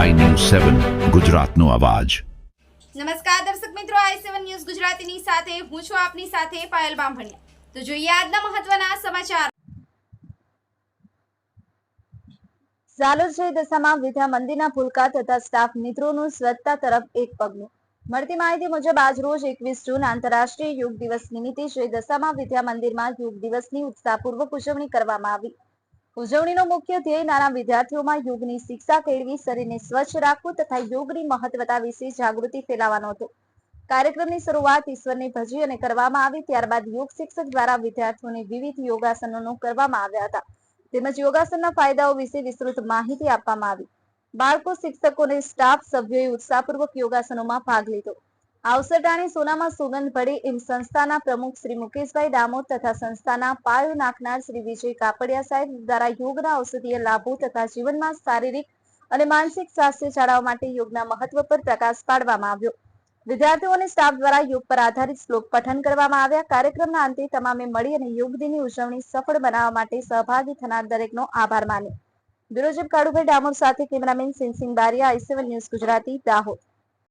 સેવન ગુજરાતનો અવાજ. નમસ્કાર દર્શક મિત્રો આઈ સેવન ન્યૂઝ ગુજરાતીની સાથે હું છું આપની સાથે પાયલ બામભણિયા. તો જોઈએ આજના મહત્વના સમાચાર. ઝાલોદ દશામાં વિદ્યા મંદિરના ફુલકા તથા સ્ટાફ મિત્રોનું સ્વચ્છતા તરફ એક પગલું. મળતી માહિતી મુજબ આજ રોજ એકવીસ જૂન આંતરરાષ્ટ્રીય યોગ દિવસ નિમિત્તે શ્રી દશામાં વિદ્યા મંદિરમાં યોગ દિવસની ઉત્સાહપૂર્વક ઉજવણી કરવામાં આવી. ઉજવણીનો મુખ્ય ધ્યેય નાના વિદ્યાર્થીઓમાં યોગની શિક્ષા કેળવી, શરીરને સ્વચ્છ રાખવું તથા યોગની મહત્વતા વિશે જાગૃતિ ફેલાવવાનો હતો. કાર્યક્રમની શરૂઆત ઈશ્વરને ભજી અને કરવામાં આવી, ત્યારબાદ યોગ શિક્ષક દ્વારા વિદ્યાર્થીઓને વિવિધ યોગાસનો કરવામાં આવ્યા હતા. તેમજ યોગાસનના ફાયદાઓ વિશે વિસ્તૃત માહિતી આપવામાં આવી. બાળકો શિક્ષકો અને સ્ટાફ સભ્યોએ ઉત્સાહપૂર્વક યોગાસનોમાં ભાગ લીધો. આ સોનામાં સુગંધ ભળી એમ સંસ્થાના પ્રમુખ શ્રી મુકેશભાઈ ડામોર તથા સંસ્થાના પાયો નાખનાર શ્રી વિજય કાપડિયા સાહેબ દ્વારા યોગના ઔષધીય લાભો તથા જીવનમાં શારીરિક અને માનસિક સ્વાસ્થ્ય જાળવવા માટે યોગના મહત્વ પર પ્રકાશ પાડવામાં આવ્યો. વિદ્યાર્થીઓ અને સ્ટાફ દ્વારા યોગ પર આધારિત શ્લોક પઠન કરવામાં આવ્યા. કાર્યક્રમના અંતે તમામે મળી અને યોગ દિનની ઉજવણી સફળ બનાવવા માટે સહભાગી થનાર દરેકનો આભાર માન્યો. બ્યુરો કાળુભાઈ ડામોર સાથે cameraman સિંહસિંહ Baria I news Gujarati, Dahod.